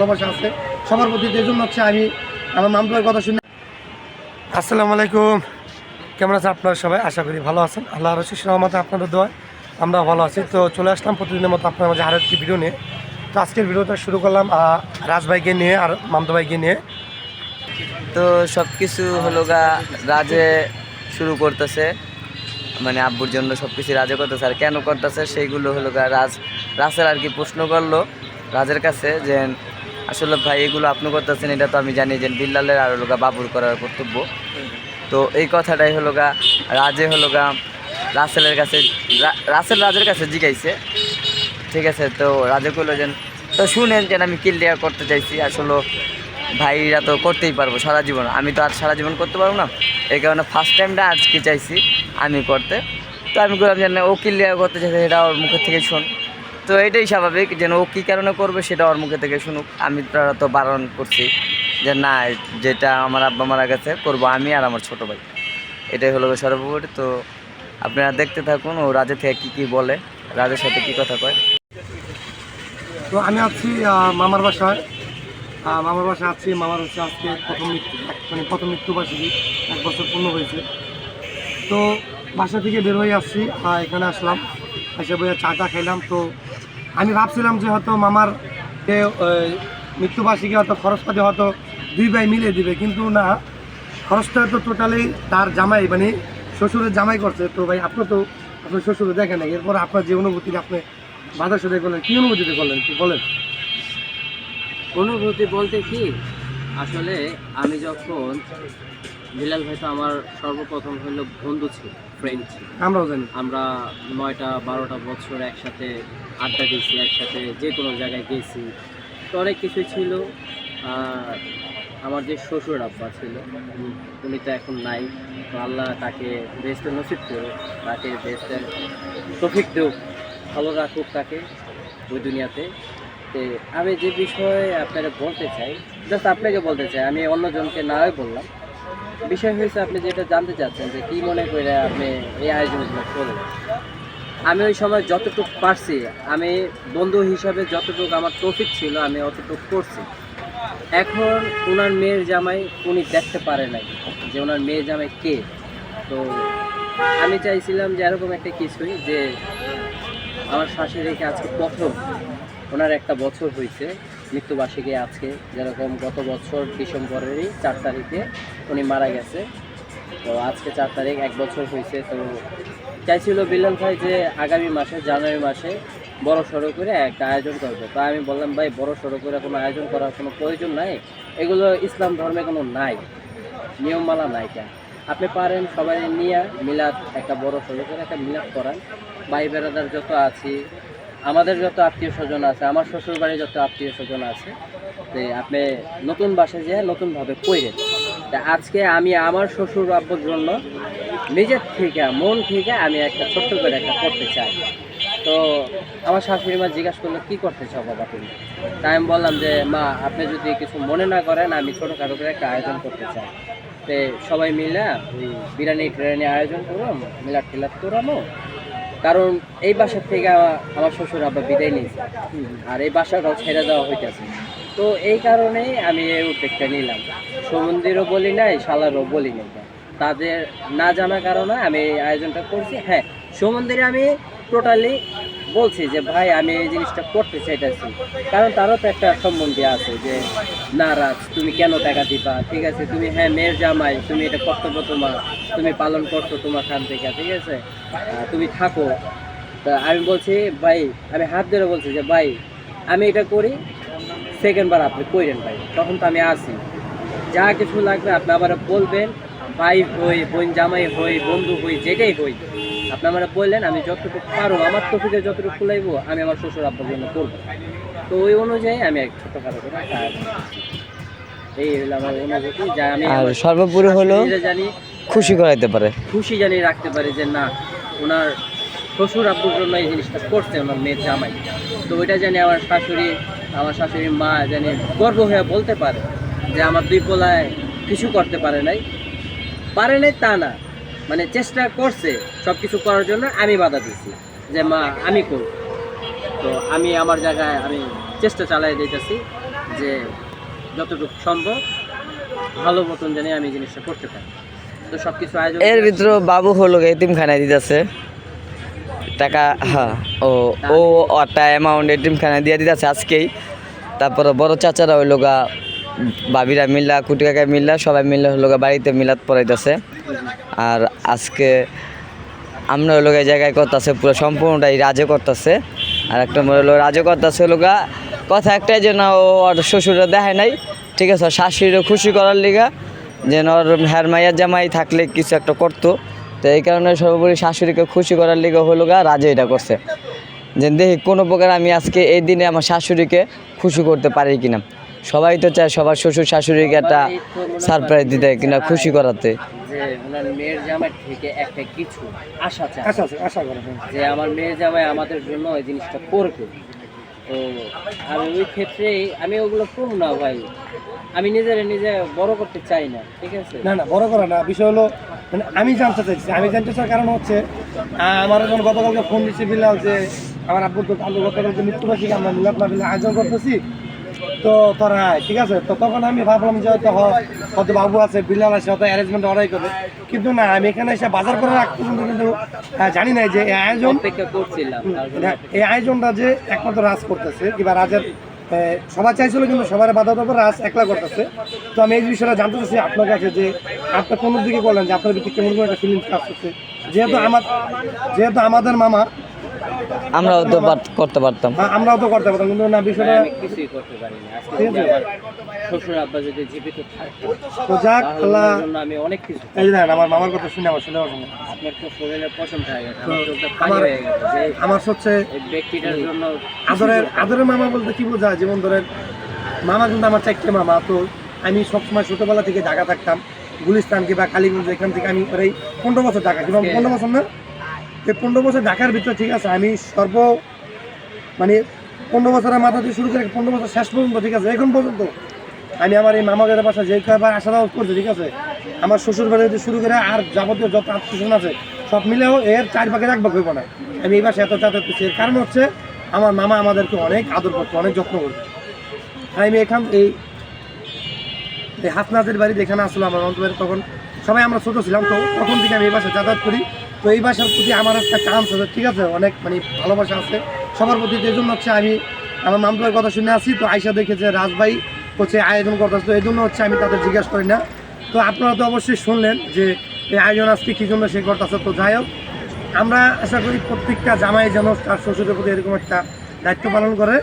ভালোবাসা আছে। সবার প্রতি এই জন্য হচ্ছে আমি আমার মামলার কথা শুনে আসসালামু আলাইকুম। কেমন আছেন আপনারা সবাই? আশা করি ভালো আছেন। আল্লাহ রশিস রহমতে আপনাদের দোয়া আমরা ভালো আছি। তো চলে আসলাম প্রতিদিনের মতো আপনার মাঝে আরও একটি ভিডিও নিয়ে। তো আজকের ভিডিওটা শুরু করলাম আহ, রাজ নিয়ে আর মামদা ভাইকে নিয়ে। তো সব কিছু হলো গা রাজে শুরু করতেছে। মানে আব্বুর জন্য সব কিছু রাজে করতেছে। আর কেন করতেছে সেইগুলো হলো গা রাজ রাজের আর কি প্রশ্ন করল। রাজের কাছে যে আসলে ভাই এগুলো আপনি করতেছেন এটা তো আমি জানি যে বিল্লালের আর হলো গা বাবুর করার কর্তব্য। তো এই কথাটাই হলো গা রাজে হলো গা রাসেলের কাছে রাসেল রাজের কাছে জিগাইছে। ঠিক আছে তো রাজে কইলো যেন তো শুনেন যেন আমি ক্লিয়ার করতে চাইছি আসলে ভাইরা তো করতেই পারব সারা জীবন। আমি তো আর সারা জীবন করতে পারব না। এই কারণে ফার্স্ট টাইমটা আজকে চাইছি আমি করতে। তো আমি বললাম যে না, ও ক্লিয়ার করতে চাইছে সেটা ওর মুখের থেকে শোন। তো এটাই স্বাভাবিক যেন ও কী কারণে করবে সেটা ওর মুখে থেকে শুনুক। আমি তারা তো বারণ করছি যে না, যেটা আমার আব্বা মারা গেছে, করব আমি আর আমার ছোটো ভাই। এটাই হলো সর্বোপরি। তো আপনারা দেখতে থাকুন, ও রাজের থেকে কী কী বলে, রাজের সাথে কী কথা কয়। তো আমি আছি মামার বাসায়। মামার বাসায় আছি, মামার হচ্ছে আজকে প্রথম মৃত্যু মানে প্রথম মৃত্যুবার্ষিকী, এক বছর পূর্ণ হয়েছে। তো বাসা থেকে বের হয়ে আসছি এখানে আসলাম, এসে বইয়ে চাটা খাইলাম। তো আমি ভাবছিলাম যে হয়তো মামার যে মৃত্যুবার্ষিকী হয়তো খরচপাতি হয়তো দুই ভাই মিলে দিবে, কিন্তু না, খরচটা তো টোটালি তার জামাই মানে শ্বশুরের জামাই করছে। তো ভাই, আপনি তো আপনার শ্বশুরে দেখেন না এরপর আপনার যে অনুভূতি আপনি বাধার সাথে করলেন, কী অনুভূতিতে করলেন কি বলেন। অনুভূতি বলতে কি, আসলে আমি যখন বিলাল ভাই তো আমার সর্বপ্রথম হলো বন্ধু ছিল। ফ্রেন্ড আমরাও জানি। আমরা নয়টা বারোটা বছর একসাথে আড্ডা দিয়েছি একসাথে যে কোনো জায়গায় গেছি। তো অনেক কিছু ছিল। আমার যে শ্বশুর আব্বা ছিল উনি তো এখন নাই। তো আল্লাহ তাকে বেস্ট নসিব করুক তাকে বেস্টের তফিক দেউক। ভালো রাখুক তাকে ওই দুনিয়াতে। আমি যে বিষয়ে আপনাকে বলতে চাই জাস্ট আপনাকে বলতে চাই আমি অন্যজনকে নাই বললাম। বিষয় হয়েছে, আপনি যেটা জানতে চাচ্ছেন যে কি মনে করে আপনি এই আয়োজনগুলো করলেন? আমি ওই সময় যতটুকু পারছি, আমি বন্ধু হিসাবে যতটুকু আমার টপিক ছিল, আমি অতটুকু করছি। এখন ওনার মেয়ের জামাই উনি দেখতে পারে নাই যে ওনার মেয়ের জামাই কে। তো আমি চাইছিলাম যে এরকম একটা কিছুই যে আমার শাশুড়ি রেখে আজকে প্রথম ওনার একটা বছর হয়েছে। মৃত্যুবার্ষিকী আজকে, যেরকম গত বছর ডিসেম্বরেরই চার তারিখে উনি মারা গেছে। তো আজকে চার তারিখ, এক বছর হয়েছে। তো চাইছিল বিল্লাল ভাই যে আগামী মাসে, জানুয়ারি মাসে বড় সড়ো করে একটা আয়োজন করবে। তো আমি বললাম, ভাই, বড় সড়ো করে কোনো আয়োজন করার কোনো প্রয়োজন নাই। এগুলো ইসলাম ধর্মে কোনো নাই। নিয়মমালা নাই কেন? আপনি পারেন, সবাই নিয়ে মিলাদ, একটা বড় সড়ো করে একটা মিলাদ করান। ভাই বেড়াদার যত আছি আমাদের যত আত্মীয় স্বজন আছে, আমার শ্বশুর বাড়ির যত আত্মীয় স্বজন আছে তো আপনি নতুন বাসায় যেয়ে নতুনভাবে কইরেন। তা আজকে আমি আমার শ্বশুর আব্বুর জন্য নিজের থেকে, মন থেকে আমি একটা ছোট্ট করে একটা করতে চাই। তো আমার শাশুড়ি মা জিজ্ঞাসা করল, কী করতে চাও বাবা তুমি? তাই আমি বললাম যে, মা, আপনি যদি কিছু মনে না করেন, আমি ছোটোখাটো করে একটা আয়োজন করতে চাই। তো সবাই মিলে বিরিয়ানি টিরানি আয়োজন করলাম মিলাদ টিলাদ করামো কারণ এই বাসার থেকে আমার শ্বশুর আব্বা বিদায় নিয়েছে। আর এই বাসাটাও ছেড়ে দেওয়া হইতেছে। তো এই কারণেই আমি এই উদ্যোগটা নিলাম। সমন্দিরও বলি নাই, শালারও বলি নাই। তাদের না জানার কারণে আমি এই আয়োজনটা করছি। হ্যাঁ সমন্দিরে আমি টোটালি বলছি যে, ভাই, আমি এই জিনিসটা করতে চাইতেছি। কারণ তারও তো একটা সম্বন্ধে আছে যে না রাজ তুমি কেন টাকা দিবা? ঠিক আছে, তুমি হ্যাঁ মেয়ের জামাই, তুমি এটা কর্তব্য তোমার, তুমি পালন করছ তোমার খান থেকে, ঠিক আছে? তুমি থাকো। তা আমি বলছি, ভাই, আমি হাত ধরে বলছি যে, ভাই, আমি এটা করি সেকেন্ডবার আপনি কইরেন ভাই, তখন তো আমি আসি যা কিছু লাগবে আপনি আবার বলবেন, ভাই হই, বোন জামাই হই, বন্ধু হই, যেটাই হই। আপনি আমার বললেন আমি যতটুকু পারো আমার টপিকে যতটুকু খুলাইবো আমি আমার শ্বশুর আব্বার জন্য করব। তো ওই অনুযায়ী আমি এক ছোটোখাটো করে। এই হলো আমার অনুভূতি যা আমি আর সর্বোপরি হলো জানি খুশি করাইতে পারে। খুশি জানি রাখতে পারে যে না ওনার শ্বশুর আব্বুর জন্য এই জিনিসটা করছে ওনার মেয়ের জামাই। তো ওইটা জানি আমার শাশুড়ি আমার শাশুড়ির মা জানি গর্ব হয়ে বলতে পারে যে আমার দুই পোলায় কিছু করতে পারে নাই। পারে নাই তা না মানে চেষ্টা করছে সব কিছু করার জন্য আমি বাধা দিচ্ছি যে মা আমি করব তো আমি আমার জায়গায় আমি চেষ্টা চালাই দিতেছি যে যতটুকু সম্ভব ভালো মতন জানি আমি জিনিসটা করতে পারি। তো সব কিছু আয়োজন এর ভিতরে বাবু হলো এতিমখানায় দিতেছে। টাকা হ্যাঁ ও ও একটা অ্যামাউন্ট এতিমখানায় দিয়ে দিতেছে আজকেই। তারপরে বড় চাচারা হইল গা ভাবিরা মিল্লা কুটি কাকা মিল্লা সবাই মিলে হলো গা বাড়িতে মিলাদ পড়াইতেছে। আর আজকে আমরা হলো এই জায়গায় করতেছে, পুরো সম্পূর্ণটাই রাজে করতেছে। আর একটা হলো রাজে করতেছে হলো গা কথা একটাই যে না, ও ওর শ্বশুরে দেখায় নাই, ঠিক আছে শাশুড়িরও খুশি করার লিগা, যেন ওর হ্যার মাইয়ার জামাই থাকলে কিছু একটা করতো। তো এই কারণে সর্বোপরি শাশুড়িকে খুশি করার লিগে হলো গা রাজে এটা করছে। যে দেখি কোনো প্রকার আমি আজকে এই দিনে আমার শাশুড়িকে খুশি করতে পারি কিনা। সবাই তো চায় সবার শ্বশুর শাশুড়িকে একটা সারপ্রাইজ দিতে কিনা খুশি করাতে। যে ওনার মেয়ের জামাই থেকে একটা কিছু আশা চায়। আশা আছে আশা করেন যে আমার মেয়ে জামাই আমাদের জন্য ওই জিনিসটা করবে। তো আমি ওই ক্ষেত্রেই আমি ওগুলো করব না ভাই। আমি নিজের নিজে বড় করতে চাই না ঠিক আছে? না না বড় করা না। বিষয় হলো মানে আমি জানতে চাইছি। আমি জানতে চাওয়ার কারণ হচ্ছে আহ, আমার যখন গতকালকে ফোন দিচ্ছে বিলাল যে আমার আব্বুর আব্বু গতকালকে মৃত্যুবার্ষিকী আমরা মিলাদ মাহফিলের আয়োজন করতেছি তো তোরা ঠিক আছে? তো তখন আমি ভাবলাম যে হয়তো হয় হয়তো বাবু আছে বিলাল আছে হয়তো অ্যারেঞ্জমেন্ট অর্ডার করবে। কিন্তু না আমি এখানে এসে বাজার করে পর্যন্ত কিন্তু জানি না যে এই আয়োজন দেখ, এই আয়োজনটা যে একমাত্র রাজ করতেছে কিংবা রাজের সবাই চাইছিল কিন্তু সবার বাধা দেওয়ার রাজ একলা করতেছে। তো আমি এই বিষয়টা জানতে চাচ্ছি আপনার কাছে যে আপনি কোন দিকে বললেন যে আপনার ভিত্তি কেমন একটা ফিলিংস কাজ করছে? যেহেতু আমার যেহেতু আমাদের মামা আমরাও তো করতে পারতাম। আমরাও তো করতে পারতাম কিন্তু না বিষয়টা আমি কিছুই করতে পারি না। আজকে ঠিক আছে। শ্বশুর আব্বা যদি জীবিত থাকতো তো যাক আল্লাহ আমি অনেক কিছু এই যে আমার মামার কথা শুনে আমার শুনে। আমার আপনার তো শরীরের পছন্দ হয়ে গেছে তো আমার আমার- হয়ে গেছে আমার হচ্ছে এই ব্যক্তিটার জন্য আদরের আদরের মামা বলতে কি বোঝায়? যেমন ধরেন মামা কিন্তু আমার চারটে মামা তো আমি সবসময় ছোটবেলা থেকে ঢাকা থাকতাম গুলিস্তান কিংবা কালীগঞ্জ এখান থেকে আমি প্রায় পনেরো বছর ঢাকা কিংবা পনেরো বছর না? এই পনেরো বছর ঢাকার ভিতরে, ঠিক আছে? আমি সর্ব মানে পনেরো বছরের মাথা থেকে শুরু করে পনেরো বছর শেষ পর্যন্ত, ঠিক আছে? এখন পর্যন্ত আমি আমার এই মামাদের বাসা যে কয়বার আসা যাওয়া করছি, ঠিক আছে? আমার শ্বশুর বাড়ি শুরু করে আর যাবতীয় যত আত্মীয় আছে, সব মিলেও এর চার ভাগের এক ভাগ হইব না। আমি এই বাসায় এত যাতায়াত করছি। এর কারণ হচ্ছে আমার মামা আমাদেরকে অনেক আদর করতো, অনেক যত্ন করতো। আমি এখান এই হাসনাথের বাড়ি যেখানে আসলো আমার অন্ত বাড়ি তখন সবাই আমরা ছোটো ছিলাম, তো তখন থেকে আমি এই বাসায় যাতায়াত করি। তো এই ভাষার প্রতি আমার একটা চান্স আছে ঠিক আছে? অনেক মানে ভালোবাসা আছে। সবার প্রতি যে জন্য হচ্ছে আমি আমার মামতুয়ের কথা শুনে আসি তো আয়সা দেখেছে রাজভাই হচ্ছে আয়োজন করতেছে। তো এই জন্য হচ্ছে আমি তাদের জিজ্ঞেস করি না। তো আপনারা তো অবশ্যই শুনলেন যে এই আয়োজন আজকে কী জন্য সে করতেছে। তো যাই হোক আমরা আশা করি প্রত্যেকটা জামাই যেন তার শ্বশুরের প্রতি এরকম একটা দায়িত্ব পালন করে।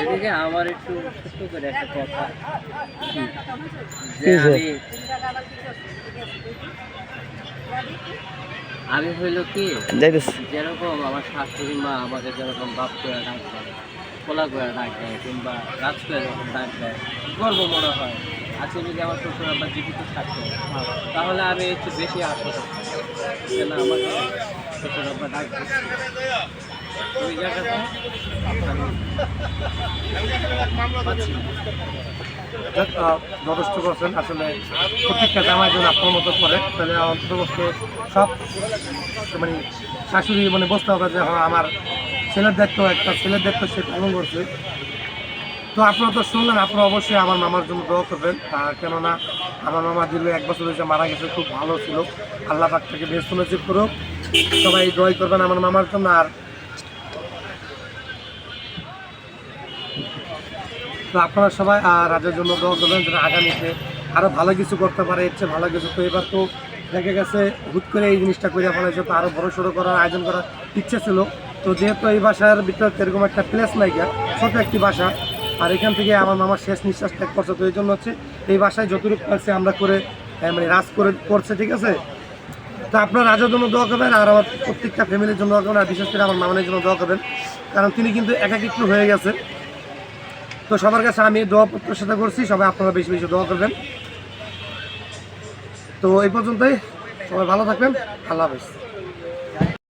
এদিকে আমার একটু ছোট্ট করে একটা কথা। যে? আমি আমি হইল কি? যেরকম আমার শাশুড়ি মা আমাকে যেরকম বাপ করে ডাক দেয় কোলা করে ডাক দেয় কিংবা রাজ করে যখন ডাক দেয় গর্ব মনে হয়। আজকে যদি আমার শ্বশুর আমার জীবিত থাকতো তাহলে আমি একটু বেশি আশা করতাম কেন আমাকে শ্বশুর আব্বা ডাক দিচ্ছে যথেষ্ট করছেন। আসলে প্রত্যেকটা জামাই যেন আপনার মতো করে, তাহলে অন্ততপক্ষে সব মানে শাশুড়ি মানে বুঝতে হবে যে হ্যাঁ আমার ছেলের দায়িত্ব, একটা ছেলের দায়িত্ব সে পালন করছে। তো আপনারা তো শুনলেন, আপনারা অবশ্যই আমার মামার জন্য দোয়া করবেন। কেননা, আমার মামা দিল এক বছর হয়েছে, মারা গেছে, খুব ভালো ছিল। আল্লাহ পাক থেকে বেশ নসিব করুক। সবাই দোয়াই করবেন আমার মামার জন্য। আর তো আপনারা সবাই রাজের জন্য দোয়া করবেন যেন আগামীতে আরও ভালো কিছু করতে পারে এর ভালো কিছু। তো এবার তো দেখা গেছে, হুট করে এই জিনিসটা করে ফেলেছে তো আরও বড় সড়ো করার আয়োজন করার ইচ্ছে ছিল। তো যেহেতু এই বাসার ভিতরে এরকম একটা প্লেস নাই গিয়া, ছোটো একটি বাসা, আর এখান থেকে আমার মামার শেষ নিঃশ্বাস ত্যাগ করছে। তো এই জন্য হচ্ছে এই বাসায় যতটুকু পারছে আমরা করে মানে রাজ করে করছে, ঠিক আছে? তো আপনার রাজার জন্য দোয়া করবেন, আর আমার প্রত্যেকটা ফ্যামিলির জন্য দোয়া করবেন, আর বিশেষ করে আমার মামানের জন্য দোয়া করবেন। কারণ তিনি কিন্তু একাকিত্ব হয়ে গেছে। তো সবার কাছে আমি দোয়া প্রত্যাশা করছি, সবাই আপনারা বেশি বেশি দোয়া করবেন। তো এই পর্যন্তই, সবাই ভালো থাকবেন, আল্লাহ হাফেজ।